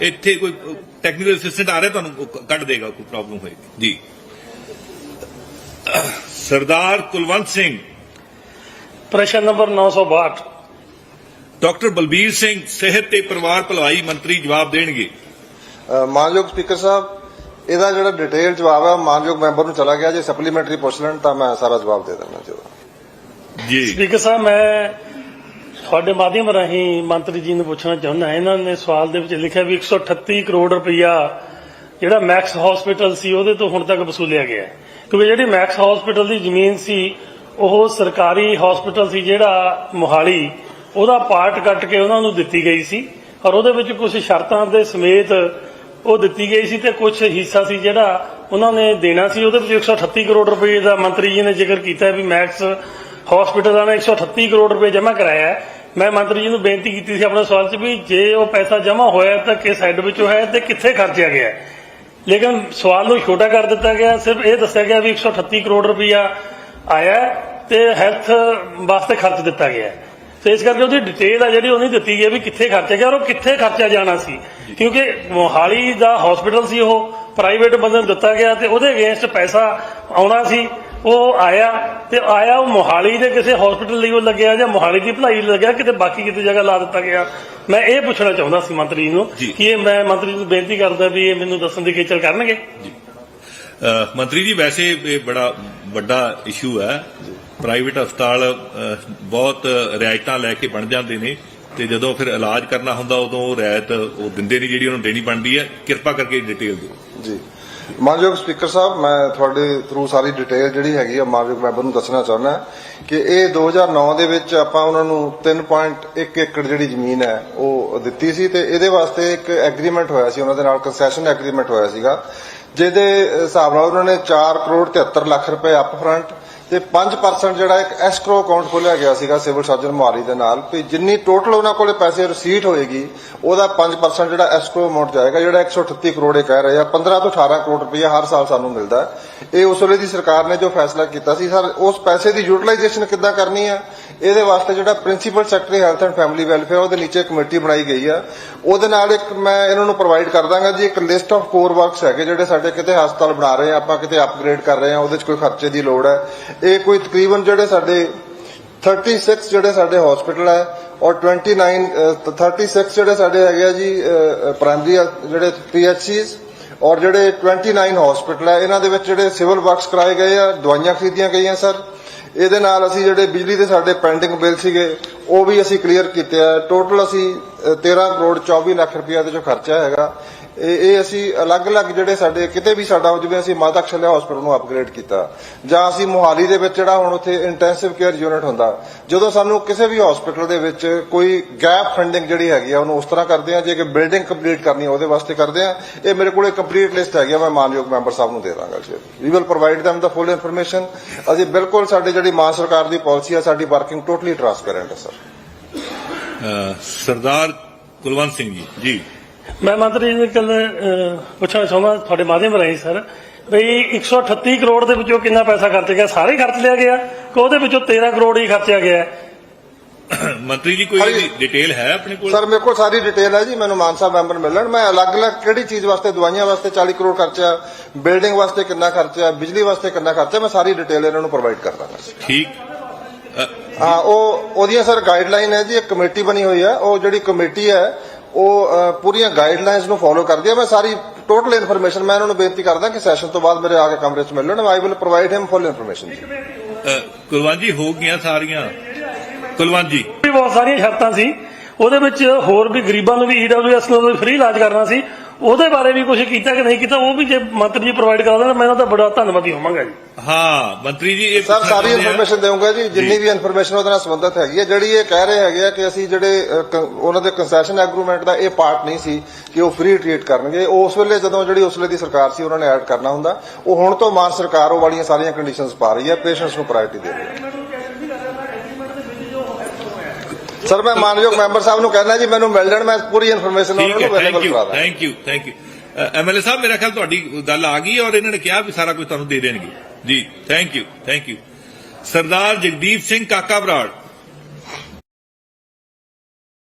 ਇੱਥੇ ਕੋਈ technical assistant ਆ ਰਿਹਾ ਤੁਹਾਨੂੰ ਕੱਢ ਦੇਗਾ ਕੋਈ ਪ੍ਰੋਬਲਮ ਹੋਏਗੀ। ਜੀ। ਸਰਦਾਰ ਕੁਲਵੰਤ ਸਿੰਘ। ਪ੍ਰਸ਼ਨ ਨੰਬਰ 962 ਡਾਕਟਰ ਬਲਬੀਰ ਸਿੰਘ ਸਿਹਤ ਤੇ ਪਰਿਵਾਰ ਭਲਾਈ ਮੰਤਰੀ ਜਵਾਬ ਦੇਣਗੇ। ਮਾਨਯੋਗ ਸਪੀਕਰ ਸਾਹਿਬ ਇਹਦਾ ਜਿਹੜਾ ਡਿਟੇਲ ਜਵਾਬ ਹੈ ਮਾਨਯੋਗ ਮੈਂਬਰ ਨੂੰ ਚਲਾ ਗਿਆ। ਜੇ ਸਪਲੀਮੈਂਟਰੀ ਪੁੱਛ ਲੈਣ ਤਾਂ ਮੈਂ ਸਾਰਾ ਜਵਾਬ ਦੇ ਦਿੰਦਾ ਜੀ। ਜੀ। ਸਪੀਕਰ ਸਾਹਿਬ ਮੈਂ ਤੁਹਾਡੇ ਮਾਧਿਅਮ ਰਾਹੀਂ ਮੰਤਰੀ ਜੀ ਨੂੰ ਪੁੱਛਣਾ ਚਾਹੁੰਦਾ ਇਹਨਾਂ ਨੇ ਸਵਾਲ ਦੇ ਵਿੱਚ ਲਿਖਿਆ ਵੀ 138 ਕਰੋੜ ਰੁਪਇਆ ਜਿਹੜਾ ਮੈਕਸ ਹਸਪੀਟਲ ਸੀ, ਉਹਦੇ ਤੋਂ ਹੁਣ ਤੱਕ ਵਸੂਲਿਆ ਗਿਆ ਕਿਉਂਕਿ ਜਿਹੜੀ ਮੈਕਸ ਹਸਪੀਟਲ ਦੀ ਜ਼ਮੀਨ ਸੀ, ਉਹ ਸਰਕਾਰੀ ਹਸਪੀਟਲ ਸੀ ਜਿਹੜਾ ਮੋਹਾਲੀ, ਉਹਦਾ ਪਾਰਟ ਕੱਟ ਕੇ ਉਹਨਾਂ ਨੂੰ ਦਿੱਤੀ ਗਈ ਸੀ ਔਰ ਉਹਦੇ ਵਿੱਚ ਕੁਝ ਸ਼ਰਤਾਂ ਦੇ ਸਮੇਤ ਉਹ ਦਿੱਤੀ ਗਈ ਸੀ ਤੇ ਕੁਝ ਹਿੱਸਾ ਸੀ ਜਿਹੜਾ ਉਹਨਾਂ ਨੇ ਦੇਣਾ ਸੀ। ਉਹਦੇ ਵਿੱਚ 138 ਕਰੋੜ ਰੁਪਏ ਦਾ ਮੰਤਰੀ ਜੀ ਨੇ ਜ਼ਿਕਰ ਕੀਤਾ ਵੀ ਮੈਕਸ ਹਸਪੀਟਲਾਂ ਨੇ 138 ਕਰੋੜ ਰੁਪਏ ਜਮ੍ਹਾਂ ਕਰਾਇਆ ਮੈਂ ਮੰਤਰੀ ਜੀ ਨੂੰ ਬੇਨਤੀ ਕੀਤੀ ਸੀ ਆਪਣੇ ਸਵਾਲ 'ਚ ਵੀ ਜੇ ਉਹ ਪੈਸਾ ਜਮ੍ਹਾਂ ਹੋਇਆ ਤਾਂ ਕਿਸ ਹੈੱਡ ਵਿੱਚੋਂ ਹੈ ਤੇ ਕਿੱਥੇ ਖਰਚਿਆ ਗਿਆ। ਲੇਕਿਨ ਸਵਾਲ ਨੂੰ ਛੋਟਾ ਕਰ ਦਿੱਤਾ ਗਿਆ ਸਿਰਫ ਇਹ ਦੱਸਿਆ ਗਿਆ ਵੀ 138 ਕਰੋੜ ਰੁਪਇਆ ਆਇਆ ਤੇ ਹੈਲਥ ਵਾਸਤੇ ਖਰਚ ਦਿੱਤਾ ਗਿਆ। ਤੇ ਇਸ ਕਰਕੇ ਉਹਦੀ ਡਿਟੇਲ ਆ ਜਿਹੜੀ ਉਹ ਨਹੀਂ ਦਿੱਤੀ ਗਈ ਵੀ ਕਿੱਥੇ ਖਰਚਿਆ ਗਿਆ ਔਰ ਉਹ ਕਿੱਥੇ ਖਰਚਿਆ ਜਾਣਾ ਸੀ ਕਿਉਂਕਿ ਮੋਹਾਲੀ ਦਾ ਹਸਪੀਟਲ ਸੀ ਉਹ ਪ੍ਰਾਈਵੇਟ ਬੰਦੇ ਨੂੰ ਦਿੱਤਾ ਗਿਆ ਤੇ ਉਹਦੇ ਅਗੇਂਸਟ ਪੈਸਾ ਆਉਣਾ ਸੀ ਉਹ ਆਇਆ ਤੇ ਆਇਆ ਉਹ ਮੋਹਾਲੀ ਦੇ ਕਿਸੇ ਹਸਪੀਟਲ ਲਈ ਉਹ ਲੱਗਿਆ ਜਾਂ ਮੋਹਾਲੀ ਦੀ ਭਲਾਈ ਲਈ ਲੱਗਿਆ ਕਿਤੇ ਬਾਕੀ ਕਿਤੇ ਜਗ੍ਹਾ ਲਾ ਦਿੱਤਾ ਗਿਆ। ਮੈਂ ਇਹ ਪੁੱਛਣਾ ਚਾਹੁੰਦਾ ਸੀ ਮੰਤਰੀ ਜੀ। ਨੂੰ। ਕਿ ਇਹ ਮੈਂ ਮੰਤਰੀ ਨੂੰ ਬੇਨਤੀ ਕਰਦਾ ਵੀ ਇਹ ਮੈਨੂੰ ਦੱਸਣ ਦੀ ਖੇਚਲ ਕਰਨਗੇ। ਮੰਤਰੀ ਜੀ ਵੈਸੇ ਇਹ ਬੜਾ ਵੱਡਾ ਇਸ਼ੂ ਹੈ। ਪ੍ਰਾਈਵੇਟ ਹਸਪਤਾਲ ਬਹੁਤ ਰਿਆਇਤਾਂ ਲੈ ਕੇ ਬਣ ਜਾਂਦੇ ਨੇ ਤੇ ਜਦੋਂ ਫਿਰ ਇਲਾਜ ਕਰਨਾ ਹੁੰਦਾ ਉਦੋਂ ਉਹ ਰਿਆਇਤ ਉਹ ਦਿੰਦੇ ਨਹੀਂ ਜਿਹੜੀ ਉਹਨੂੰ ਦੇਣੀ ਬਣਦੀ ਹੈ। ਕਿਰਪਾ ਕਰਕੇ ਡਿਟੇਲ ਦਿਓ। ਜੀ। ਮਾਨਯੋਗ ਸਪੀਕਰ ਸਾਹਿਬ, ਮੈਂ ਤੁਹਾਡੇ ਥਰੂ ਸਾਰੀ ਡਿਟੇਲ ਜਿਹੜੀ ਹੈਗੀ ਆ, ਮਾਨਯੋਗ ਮੈਂਬਰ ਨੂੰ ਦੱਸਣਾ ਚਾਹੁੰਦਾ ਕਿ ਇਹ 2009 ਦੇ ਵਿੱਚ ਆਪਾਂ ਉਹਨਾਂ ਨੂੰ 3.1 ਏਕੜ ਜਿਹੜੀ ਜ਼ਮੀਨ ਹੈ, ਉਹ ਦਿੱਤੀ ਸੀ ਤੇ ਇਹਦੇ ਵਾਸਤੇ ਇੱਕ ਐਗਰੀਮੈਂਟ ਹੋਇਆ ਸੀ, ਉਹਨਾਂ ਦੇ ਨਾਲ ਕੰਸੈਸ਼ਨ ਐਗਰੀਮੈਂਟ ਹੋਇਆ ਸੀਗਾ, ਜਿਹਦੇ ਹਿਸਾਬ ਨਾਲ ਉਹਨਾਂ ਨੇ 4 ਕਰੋੜ 73 ਲੱਖ ਰੁਪਏ ਅਪ ਫਰੰਟ ਤੇ 5% ਜਿਹੜਾ ਇੱਕ ਐਸਕ੍ਰੋ ਅਕਾਊਂਟ ਖੋਲਿਆ ਗਿਆ ਸੀਗਾ ਸਿਵਲ ਸਰਜਨ ਮੁਹਾਲੀ ਦੇ ਨਾਲ, ਵੀ ਜਿੰਨੀ ਟੋਟਲ ਉਹਨਾਂ ਕੋਲੇ ਪੈਸੇ ਰਸੀਟ ਹੋਏਗੀ, ਉਹਦਾ 5% ਜਿਹੜਾ ਐਸਕ੍ਰੋ ਅਮਾਉਂਟ ਜਾਏਗਾ, ਜਿਹੜਾ 138 ਕਰੋੜ ਇਹ ਕਹਿ ਰਹੇ ਆ 15 ਤੋਂ 18 ਕਰੋੜ ਰੁਪਏ ਹਰ ਸਾਲ ਸਾਨੂੰ ਮਿਲਦਾ ਹੈ। ਇਹ ਉਸ ਵੇਲੇ ਦੀ ਸਰਕਾਰ ਨੇ ਜੋ ਫੈਸਲਾ ਕੀਤਾ ਸੀ ਸਰ ਉਸ ਪੈਸੇ ਦੀ ਯੂਟਿਲਾਈਜੇਸ਼ਨ ਕਿੱਦਾਂ ਕਰਨੀ ਹੈ ਇਹਦੇ ਵਾਸਤੇ ਜਿਹੜਾ principal secretary health and family welfare ਉਹਦੇ ਨੀਚੇ ਕਮੇਟੀ ਬਣਾਈ ਗਈ ਆ। ਉਹਦੇ ਨਾਲ ਇੱਕ ਮੈਂ ਇਹਨਾਂ ਨੂੰ ਪ੍ਰੋਵਾਈਡ ਕਰ ਦਾਂਗਾ ਜੀ ਇੱਕ ਲਿਸਟ ਆਫ ਕੋਰ ਵਰਕਸ ਹੈਗੇ ਜਿਹੜੇ ਸਾਡੇ ਕਿਤੇ ਹਸਪਤਾਲ ਬਣਾ ਰਹੇ ਆ ਆਪਾਂ ਕਿਤੇ ਅਪਗ੍ਰੇਡ ਕਰ ਰਹੇ ਆ ਉਹਦੇ 'ਚ ਕੋਈ ਖਰਚੇ ਦੀ ਲੋੜ ਹੈ ਇਹ ਕੋਈ ਤਕਰੀਬਨ ਜਿਹੜੇ ਸਾਡੇ 36 ਜਿਹੜੇ ਸਾਡੇ ਹਸਪੀਟਲ ਹੈ ਔਰ 29 ਅ, 36 ਜਿਹੜੇ ਸਾਡੇ ਹੈਗੇ ਆ ਜੀ ਪ੍ਰਾਇਮਰੀ ਜਿਹੜੇ ਪੀਐਚਸੀਜ਼ ਔਰ ਜਿਹੜੇ 29 ਹਸਪੀਟਲ ਹੈ ਇਹਨਾਂ ਦੇ ਵਿੱਚ ਜਿਹੜੇ ਸਿਵਲ ਵਰਕਸ ਕਰਾਏ ਗਏ ਆ ਦਵਾਈਆਂ ਖਰੀਦੀਆਂ ਗਈਆਂ ਸਰ। ਇਹਦੇ ਨਾਲ ਅਸੀਂ ਜਿਹੜੇ ਬਿਜਲੀ ਦੇ ਸਾਡੇ ਪੈਂਡਿੰਗ ਬਿੱਲ ਸੀਗੇ ਉਹ ਵੀ ਅਸੀਂ ਕਲੀਅਰ ਕੀਤੇ ਆ। ਟੋਟਲ ਅਸੀਂ ਅ, 13 ਕਰੋੜ 24 ਲੱਖ ਰੁਪਇਆ ਦੇ ਜੋ ਖਰਚਾ ਹੈਗਾ। ਇਹ ਇਹ ਅਸੀਂ ਅਲੱਗ-ਅਲੱਗ ਜਿਹੜੇ ਸਾਡੇ ਕਿਤੇ ਵੀ ਸਾਡਾ ਜਿਵੇਂ, ਅਸੀਂ ਮਾਤਾ ਖਸ਼ਲਿਆ ਹਸਪੀਟਲ ਨੂੰ ਅਪਗ੍ਰੇਡ ਕੀਤਾ। ਜਾਂ ਅਸੀਂ ਮੋਹਾਲੀ ਦੇ ਵਿੱਚ ਜਿਹੜਾ ਹੁਣ ਉੱਥੇ ਇੰਟੈਂਸਿਵ ਕੇਅਰ ਯੂਨਿਟ ਹੁੰਦਾ, ਜਦੋਂ ਸਾਨੂੰ ਕਿਸੇ ਵੀ ਹਸਪੀਟਲ ਦੇ ਵਿੱਚ ਕੋਈ ਗੈਪ ਫੰਡਿੰਗ ਜਿਹੜੀ ਹੈਗੀ ਆ, ਉਹਨੂੰ ਉਸ ਤਰ੍ਹਾਂ ਕਰਦੇ ਆ, ਜੇ ਕਿ ਬਿਲਡਿੰਗ ਕੰਪਲੀਟ ਕਰਨੀ ਉਹਦੇ ਵਾਸਤੇ ਕਰਦੇ ਆ, ਇਹ ਮੇਰੇ ਕੋਲ ਕੰਪਲੀਟ ਲਿਸਟ ਹੈਗੀ ਆ, ਮੈਂ ਮਾਨਯੋਗ ਮੈਂਬਰ ਸਾਹਿਬ ਨੂੰ ਦੇ ਦਾਂਗਾ ਜੀ। ਵੀ ਵਿਲ ਪ੍ਰੋਵਾਈਡ them ਦਾ ਫੁੱਲ ਇਨਫੋਰਮੇਸ਼ਨ ਅਸੀਂ ਬਿਲਕੁਲ ਸਾਡੀ ਜਿਹੜੀ ਮਾਨ ਸਰਕਾਰ ਦੀ ਪਾਲਿਸੀ ਆ, ਸਾਡੀ ਵਰਕਿੰਗ ਟੋਟਲੀ ਟਰਾਂਸਪੇਰੈਂਟ ਹੈ ਸਰ ਸਰਦਾਰ ਕੁਲਵੰਤ ਸਿੰਘ ਜੀ ਜੀ। ਮੈਂ ਮੰਤਰੀ ਜੀ ਕੱਲ ਪੁੱਛਣਾ ਚਾਹੁੰਦਾ ਤੁਹਾਡੇ ਮਾਧਿਅਮ ਰਾਹੀਂ ਸਰ ਬਈ 138 ਕਰੋੜ ਦੇ ਵਿੱਚੋਂ ਕਿੰਨਾ ਪੈਸਾ ਖਰਚ ਗਿਆ? ਸਾਰੇ ਖਰਚ ਲਿਆ ਗਿਆ? ਕਿ ਉਹਦੇ ਵਿੱਚੋਂ 13 ਕਰੋੜ ਹੀ ਖਰਚਿਆ ਗਿਆ? ਮੰਤਰੀ ਜੀ ਕੋਈ। ਡਿਟੇਲ ਹੈ ਆਪਣੇ ਕੋਲ? ਸਰ ਮੇਰੇ ਕੋਲ ਸਾਰੀ ਡਿਟੇਲ ਹੈ ਜੀ ਮੈਨੂੰ ਮਾਨ ਸਾਹਿਬ ਮੈਂਬਰ ਮਿਲਣ। ਮੈਂ ਅਲੱਗ-ਅਲੱਗ ਕਿਹੜੀ ਚੀਜ਼ ਵਾਸਤੇ ਦਵਾਈਆਂ ਵਾਸਤੇ 40 ਕਰੋੜ ਖਰਚਾ ਬਿਲਡਿੰਗ ਵਾਸਤੇ ਕਿੰਨਾ ਖਰਚਾ ਬਿਜਲੀ ਵਾਸਤੇ ਕਿੰਨਾ ਖਰਚਾ ਮੈਂ ਸਾਰੀ ਡਿਟੇਲ ਇਹਨਾਂ ਨੂੰ ਪ੍ਰੋਵਾਈਡ ਕਰ ਦਾਂਗਾ ਠੀਕ। ਹਾਂ ਉਹ ਉਹਦੀਆਂ ਸਰ ਗਾਈਡਲਾਈਨ ਹੈ ਜੀ ਇੱਕ ਕਮੇਟੀ ਬਣੀ ਹੋਈ ਹੈ। ਉਹ ਜਿਹੜੀ ਕਮੇਟੀ ਹੈ ਉਹ ਪੂਰੀਆਂ ਗਾਈਡਲਾਈਨਸ ਨੂੰ ਫੋਲੋ ਕਰਦੀ ਹੈ ਮੈਂ ਸਾਰੀ ਟੋਟਲ ਇਨਫੋਰਮੇਸ਼ਨ ਮੈਂ ਇਹਨਾਂ ਨੂੰ ਬੇਨਤੀ ਕਰਦਾ ਕਿ ਸੈਸ਼ਨ ਤੋਂ ਬਾਅਦ ਮੇਰੇ ਆ ਕੇ ਕਮਰੇ 'ਚ ਮਿਲ ਲੈਣ I will provide him full information Kulwant ji ਹੋ ਗਈਆਂ ਸਾਰੀਆਂ। ਕੁਲਵੰਤ ਜੀ। ਵੀ ਬਹੁਤ ਸਾਰੀਆਂ ਸ਼ਰਤਾਂ ਸੀ। ਉਹਦੇ ਵਿੱਚ ਹੋਰ ਵੀ ਗਰੀਬਾਂ ਨੂੰ ਵੀ ਈਡਬਲਯੂਐਸ ਨੂੰ ਫ੍ਰੀ ਇਲਾਜ ਕਰਨਾ ਸੀ। ਉਹਦੇ ਬਾਰੇ ਵੀ ਕੁਝ ਕੀਤਾ ਕਿ ਨਹੀਂ ਕੀਤਾ ਉਹ ਵੀ ਜੇ ਮੰਤਰੀ ਜੀ ਪ੍ਰੋਵਾਈਡ ਕਰਾ ਦੇਣ ਮੈਂ ਇਹਨਾਂ ਦਾ ਬੜਾ ਧੰਨਵਾਦੀ ਹੋਵਾਂਗਾ ਜੀ। ਹਾਂ ਮੰਤਰੀ ਜੀ ਇਹ ਸਰ ਸਾਰੀ ਇਨਫੋਰਮੇਸ਼ਨ ਦੇਵਾਂਗਾ ਜੀ ਜਿੰਨੀ ਵੀ ਇਨਫੋਰਮੇਸ਼ਨ ਉਹਦੇ ਨਾਲ ਸੰਬੰਧਿਤ ਹੈਗੀ ਹੈ ਜਿਹੜੀ ਇਹ ਕਹਿ ਰਹੇ ਹੈਗੇ ਆ ਕਿ ਅਸੀਂ ਜਿਹੜੇ ਉਹਨਾਂ ਦੇ ਕੰਸੈਸ਼ਨ ਐਗਰੀਮੈਂਟ ਦਾ ਇਹ ਪਾਰਟ ਨਹੀਂ ਸੀ ਕਿ ਉਹ ਫ੍ਰੀ ਟ੍ਰੀਟ ਕਰਨਗੇ। ਉਸ ਵੇਲੇ ਜਦੋਂ ਜਿਹੜੀ ਉਸ ਵੇਲੇ ਦੀ ਸਰਕਾਰ ਸੀ ਉਹਨਾਂ ਨੇ ਐਡ ਕਰਨਾ ਹੁੰਦਾ। ਉਹ ਹੁਣ ਤੋਂ ਮਾਨ ਸਰਕਾਰ ਉਹ ਵਾਲੀਆਂ ਸਾਰੀਆਂ ਕੰਡੀਸ਼ਨਸ ਪਾ ਰਹੀ ਹੈ ਪੇਸ਼ੈਂਟਸ ਨੂੰ ਪ੍ਰਾਇੋਰਟੀ ਦੇ ਰਹੀ ਹੈ। ਸਰ ਮੈਂ ਮਾਨਯੋਗ ਮੈਂਬਰ ਸਾਹਿਬ ਨੂੰ ਕਹਿਣਾ ਜੀ ਮੈਨੂੰ ਮਿਲ ਲੈਣ ਮੈਂ ਪੂਰੀ ਇਨਫੋਰਮੇਸ਼ਨ ਉਹਨਾਂ ਨੂੰ ਥੈਂਕ ਅਵੇਲੇਬਲ ਯੂ ਕਰਾ ਦਾਂ thank you thank you MLA ਸਾਹਿਬ ਮੇਰਾ ਖਿਆਲ ਤੁਹਾਡੀ ਗੱਲ ਆ ਗਈ ਔਰ ਇਹਨਾਂ ਨੇ ਕਿਹਾ ਵੀ ਸਾਰਾ ਕੁਝ ਤੁਹਾਨੂੰ ਦੇ ਦੇਣਗੇ। ਜੀ thank you thank you Sardar Jagdeep Singh Kaka Brar